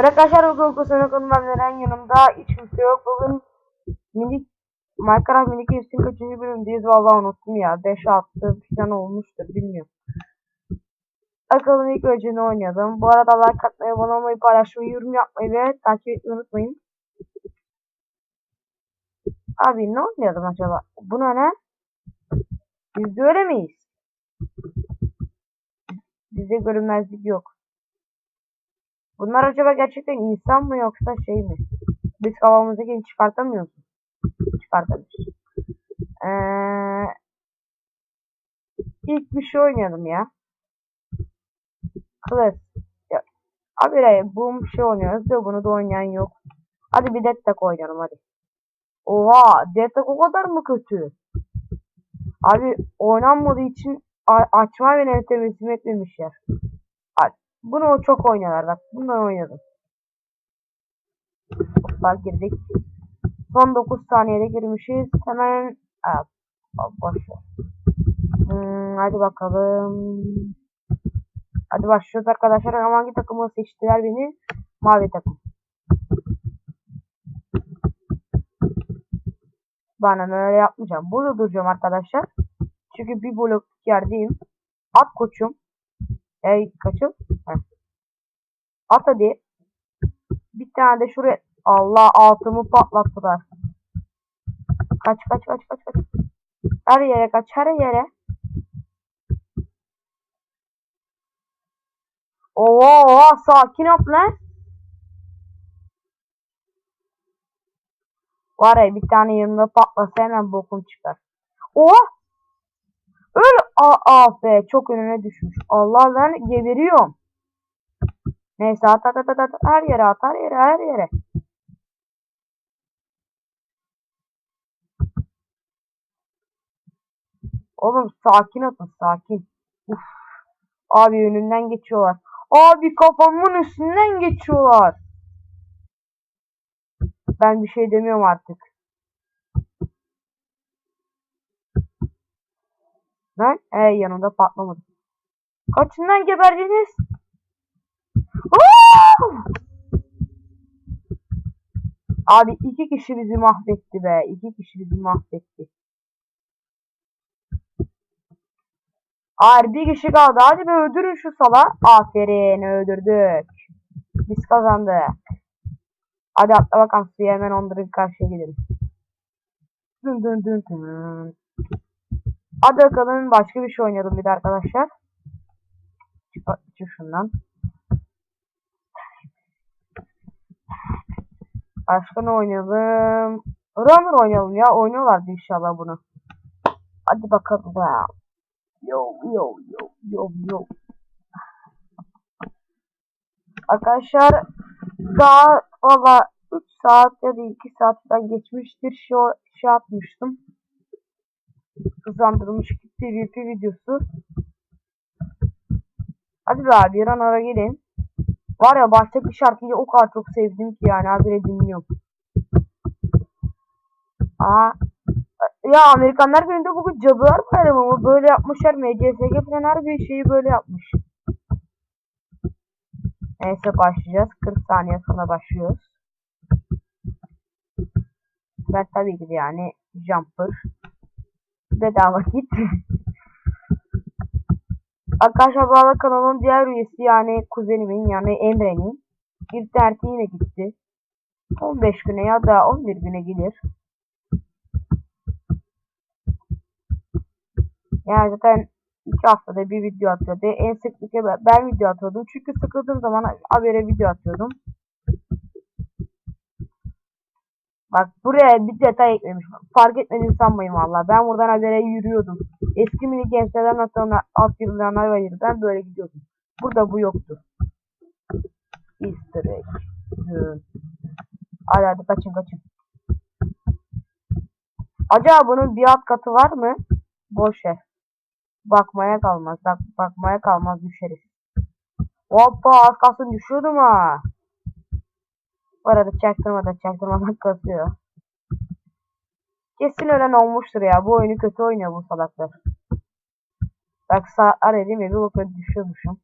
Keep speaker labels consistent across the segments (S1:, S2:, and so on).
S1: Arkadaşlar bu kokusunu kullanmam veren yanımda hiç kimse yok. Bugün minik Minecraft minik Games'in kaçıncı bölümdeyiz vallahi unuttum ya. 5 6 falan olmuştur bilmiyorum. Bakalım ilk önce ne oynayalım. Bu arada like atmayı, abone olmayı, paylaşmayı, yorum yapmayı ve takip etmeyi unutmayın. Abi ne oynayalım acaba? Bu ne? Biz miyiz? Bizde görünmezlik yok. Bunlar acaba gerçekten insan mı yoksa şey mi? Biz kafamızdakini çıkartamıyoruz. Çıkartamıyoruz. Ee, ilk bir şey oynayalım ya. Kılıç. Abi bu şey oynuyoruz ve bunu da oynayan yok. Hadi bir Tag oynayalım hadi. Oha Tag o kadar mı kötü? Abi oynanmadığı için açma ve nevtemizim etmemişler. Bunu çok oynuyorlar bak. Bundan oynadım. Hoppa girdik. Son 9 saniyede girmişiz. Hemen. Boş ver. Hmm, hadi bakalım. Hadi başlıyoruz arkadaşlar. Hangi takımı seçtiler beni? Mavi takım. Bana öyle yapmayacağım. Burada duracağım arkadaşlar. Çünkü bir blok yerdeyim. At koçum. Ey kaçım. Heh. At hadi. Bir tane de şuraya. Allah altımı patlattılar. Kaç kaç kaç kaç kaç. Her yere kaç her yere. Oo sakin ol lan. Var ya bir tane yanında patlasa hemen bokum çıkar. Oh! Öl be çok önüne düşmüş. Allah ben geberiyorum. Neyse at at at at at her yere at her yere her yere. Oğlum sakin atın sakin. Uf. Abi önünden geçiyorlar. Abi kafamın üstünden geçiyorlar. Ben bir şey demiyorum artık. Ben e yanında patlamadım. Kaçından geberdiniz? Abi iki kişi bizi mahvetti be. İki kişi bizi mahvetti. Hayır bir kişi kaldı. Hadi be öldürün şu sala. Aferin öldürdük. Biz kazandık. Hadi atla bakalım suya hemen onların karşıya gidelim. Dün dün dün dün. Hadi bakalım başka bir şey oynayalım bir de arkadaşlar. Çık, şundan. Başka ne oynayalım? Runner oynayalım ya. Oynuyorlardı inşallah bunu. Hadi bakalım. Yo yo yo yo yo. Arkadaşlar daha valla 3 saat ya da 2 saatten geçmiştir şey, şey atmıştım. Hızlandırılmış PvP videosu. Hadi be abi Runner'a gelin. Var ya baştaki şarkıyı o kadar çok sevdim ki yani habire dinliyorum. Aa. Ya Amerikanlar filmde bugün cadılar bayramı böyle yapmışlar. MCSG falan her bir şeyi böyle yapmış. Neyse başlayacağız. 40 saniye sonra başlıyoruz. Ben tabii ki de yani jumper. Bedava git. Arkadaşlar bu arada kanalın diğer üyesi yani kuzenimin yani Emre'nin interneti yine gitti. 15 güne ya da 11 güne gelir. Yani zaten 2 haftada bir video atıyordu. En sıklıkla ben video atıyordum. Çünkü sıkıldığım zaman habere video atıyordum. Bak buraya bir detay eklemiş. Fark etmediğini sanmayın valla. Ben buradan habere yürüyordum. Eski mini gençlerden atılan alt vardı. Ben böyle gidiyordum. Burada bu yoktu. Easter egg. Hadi hadi kaçın kaçın. Acaba bunun bir alt katı var mı? Boş ver. Bakmaya kalmaz. Bak, bakmaya kalmaz düşeriz. Hoppa az kalsın düşüyordum ha. Bu arada çaktırmadan çaktırmadan kasıyor. Kesin ölen olmuştur ya. Bu oyunu kötü oynuyor bu salaklar. Bak saatler mi? Bir bakıyorum düşüyormuşum.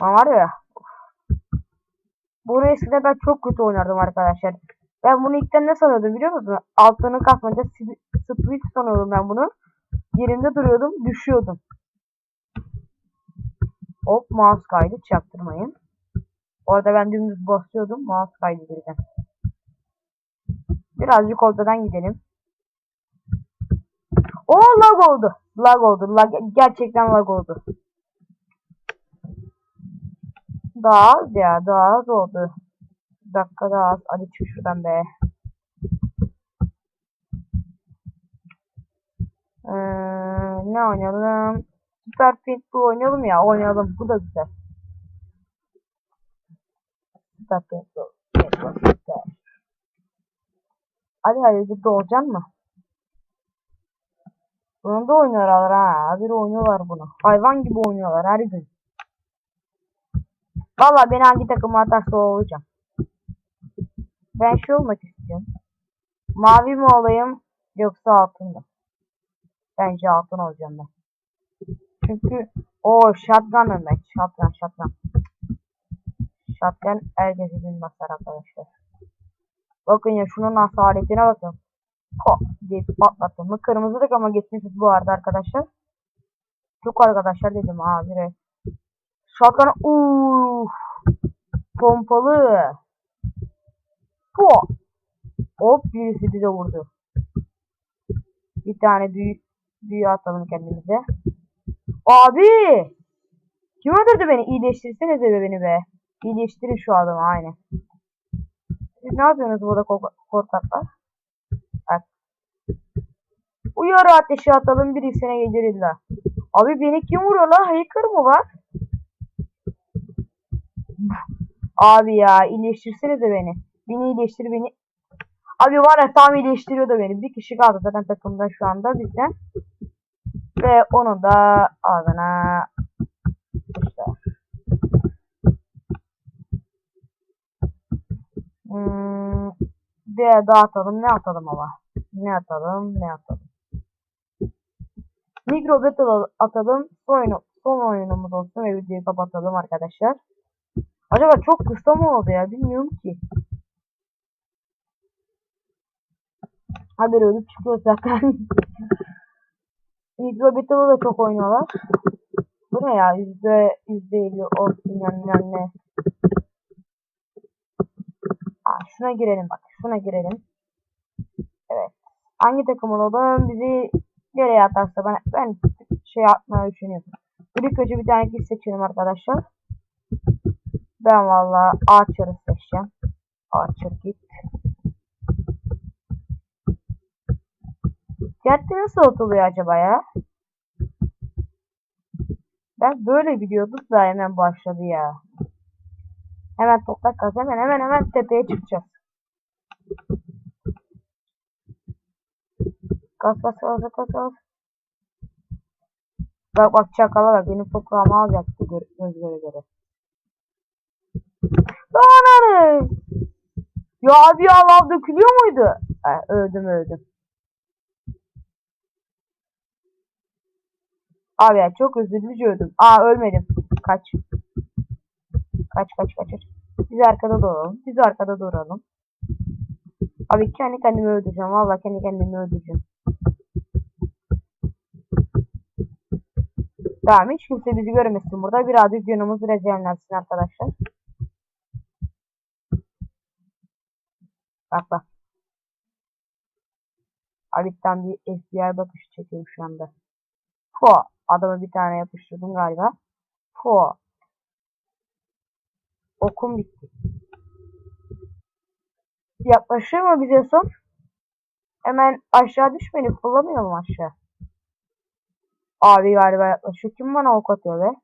S1: Ama var ya. Of. Bunu eskiden ben çok kötü oynardım arkadaşlar. Ben bunu ilkten ne sanıyordum biliyor musun? Altını kasmaca split sanıyordum ben bunu. Yerimde duruyordum, düşüyordum. Hop mouse kaydı çaktırmayın. Orada ben dümdüz basıyordum mouse kaydı birden. Birazcık ortadan gidelim. O lag oldu. Lag oldu. Lag, gerçekten lag oldu. Daha az ya. Daha az oldu. Bir dakika daha az. Hadi çık şuradan be. Ee, ne oynayalım? Super Paintball oynayalım ya. Oynayalım. Bu da güzel. Paintball güzel. Hadi hadi doğacaksın mı? Bunu da oynuyorlar ha. Haberi oynuyorlar bunu. Hayvan gibi oynuyorlar her gün. Valla beni hangi takıma atarsa olacağım. Ben şey olmak istiyorum. Mavi mi olayım yoksa altın mı? Bence altın olacağım ben. Çünkü o shotgun Mehmet. Shotgun shotgun. Shotgun herkesi bilmez arkadaşlar. Bakın ya şunun asaletine bakın. Ho diye patlattım mı? Kırmızı da ama geçmişiz bu arada arkadaşlar. Çok arkadaşlar dedim ha direkt. Uuu. Pompalı. Po. Hop birisi bize vurdu. Bir tane büyük büyü atalım kendimize. Abi! Kim öldürdü beni? İyileştirsenize be beni be. İyileştirin şu adamı aynen. Siz ne yapıyorsunuz burada korkaklar? Bak. Uyarı ateşi atalım bir sene gelir illa. Abi beni kim vuruyor lan? Hacker mı var? Abi ya iyileştirsenize beni. Beni iyileştir beni. Abi var ya tam iyileştiriyor da beni. Bir kişi kaldı zaten takımda şu anda bizden. Ve onu da ağzına Hmm, bir dağıtalım. Ne atalım ama? Ne atalım? Ne atalım? Mikro battle atalım. Son, son oyunumuz olsun ve videoyu kapatalım arkadaşlar. Acaba çok kısa mı oldu ya? Bilmiyorum ki. Haber ölüp çıkıyor zaten. Mikro Battle'ı da çok oynuyorlar. Bu ne ya? Yüzde yüzde elli olsun yani, yani. Şuna girelim bak. Şuna girelim. Evet. Hangi takım olalım? Bizi nereye atarsa ben, ben şey atmayı düşünüyorum. İlk önce bir tane kişi seçelim arkadaşlar. Ben valla Archer'ı seçeceğim. Archer git. Cadde nasıl atılıyor acaba ya? Ben böyle biliyorduk da hemen başladı ya. Hemen toprak kaz hemen hemen hemen tepeye çıkacağız. Kaz kaz kaz kaz kaz. Bak bak çakala bak benim toprağımı alacaktı gö gözlere göre. Ne? Ya abi ya lav dökülüyor muydu? E, öldüm öldüm. Abi ya çok üzüldücü öldüm. Aa ölmedim. Kaç. Kaç kaç kaç kaç. Biz arkada duralım. Biz arkada duralım. Abi kendi kendimi öldüreceğim. Vallahi kendi kendimi öldüreceğim. Tamam hiç kimse bizi görmesin burada. Birazcık yönümüz rezelenlersin arkadaşlar. Bak bak. Abi tam bir FBI bakışı çekiyorum şu anda. Po. Adamı bir tane yapıştırdım galiba. Po. Okum bitti. Yaklaşır mı bize son? Hemen aşağı düşmeyelim. Fırlamayalım aşağı. Abi galiba yaklaşıyor. Kim bana ok atıyor be?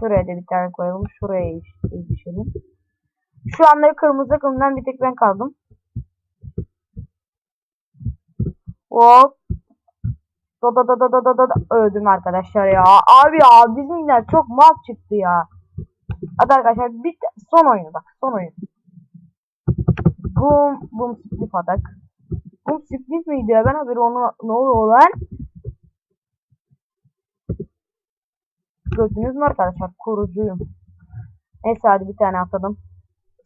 S1: Şuraya da bir tane koyalım. Şuraya yetişelim. Şu anda kırmızı takımdan bir tek ben kaldım. Hop. Da da da da da da da öldüm arkadaşlar ya. Abi ya bizimler çok mal çıktı ya. Hadi arkadaşlar bir son oyunu bak son oyun. Boom boom split atak. Boom split miydi ya ben haberi onu ne oluyor lan? Gördünüz mü arkadaşlar? Kurucuyum. Neyse hadi bir tane atalım.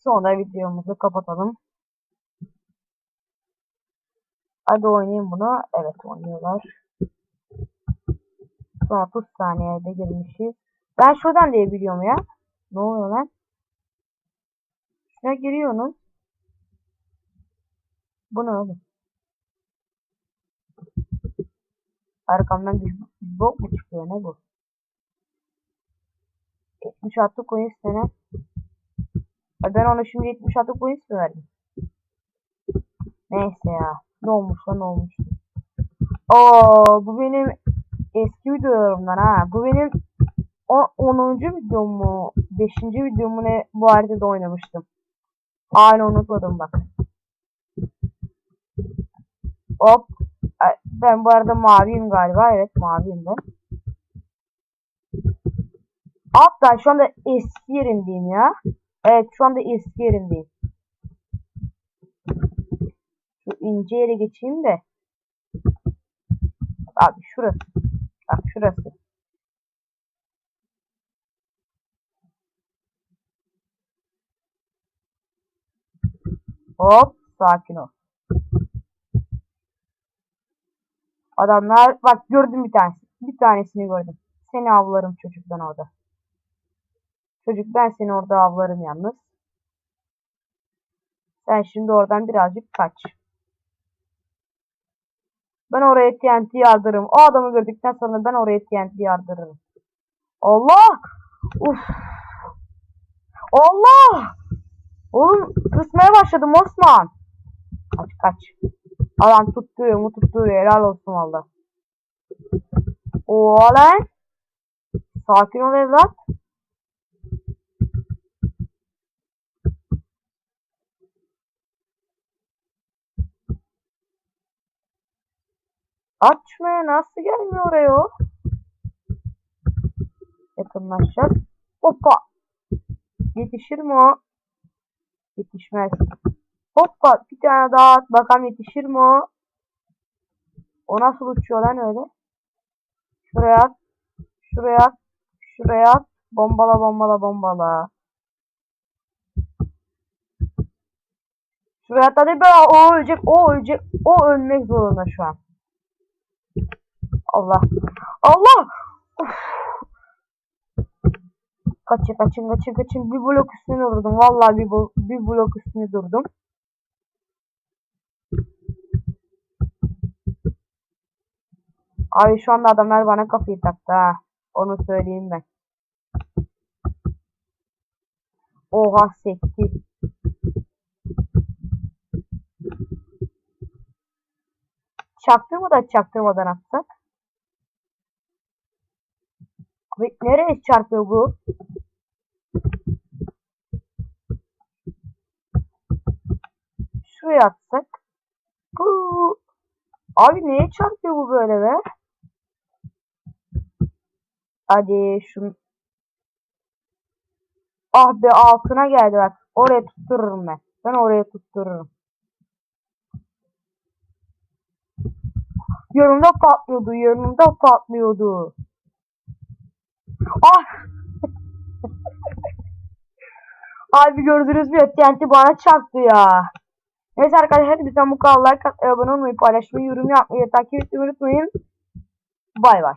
S1: Sonra videomuzu kapatalım. Hadi oynayayım bunu. Evet oynuyorlar. Son 30 saniyede girmişiz. Ben şuradan diye biliyorum ya. Ne oluyor lan? Şuna giriyorsunuz. Bu ne oğlum? Arkamdan bir bok mu çıkıyor ne bu? 76 coins ne? Ay Ben ona şimdi 76 coins mi verdim? Neyse ya. Ne olmuş lan ne olmuş. Oo bu benim eski videolarımdan ha. Bu benim o 10. videom mu? 5. videom mu ne bu haritada oynamıştım. Aynı unutmadım bak. Hop. Ben bu arada maviyim galiba. Evet maviyim ben. Hatta şu anda eski yerindeyim ya. Evet şu anda eski yerindeyim. Şu ince yere geçeyim de. Abi şurası. Bak şurası. Hop sakin ol. Adamlar bak gördüm bir tanesi. Bir tanesini gördüm. Seni avlarım çocuk ben orada. Çocuk ben seni orada avlarım yalnız. Sen şimdi oradan birazcık kaç. Ben oraya TNT yardırırım. O adamı gördükten sonra ben oraya TNT yardırırım. Allah! Uf! Allah! Oğlum kısmaya başladım Osman. Kaç kaç. Adam tutturuyor mu tutturuyor. Helal olsun valla. Oo lan. Sakin ol evlat. Açmaya nasıl gelmiyor oraya o? Yakınlaşacağız. Hoppa. Yetişir mi o? Yetişmez. Hoppa bir tane daha at. Bakalım yetişir mi o? O nasıl uçuyor lan öyle? Şuraya at. Şuraya at. Şuraya at. Bombala bombala bombala. Şuraya at hadi be. O ölecek. O ölecek. O ölmek zorunda şu an. Allah. Allah. Kaçın kaçın kaçın kaçın. Bir blok üstüne durdum. Vallahi bir, bir blok üstüne durdum. Abi şu anda adamlar bana kafayı taktı ha. Onu söyleyeyim ben. Oha sekti. Çaktırmadan çaktırmadan atsak. Abi nereye çarpıyor bu? Şuraya atsak. Huu. Abi neye çarpıyor bu böyle be? Hadi şunu. Ah be altına geldi bak. Oraya tuttururum ben. Ben oraya tuttururum. Yanımda patlıyordu. Yanımda patlıyordu. Ah! Abi gördünüz mü? TNT bana çarptı ya. Neyse arkadaşlar bizden bu kadar like abone olmayı, paylaşmayı, yorum yapmayı, takip etmeyi unutmayın. Bay bay.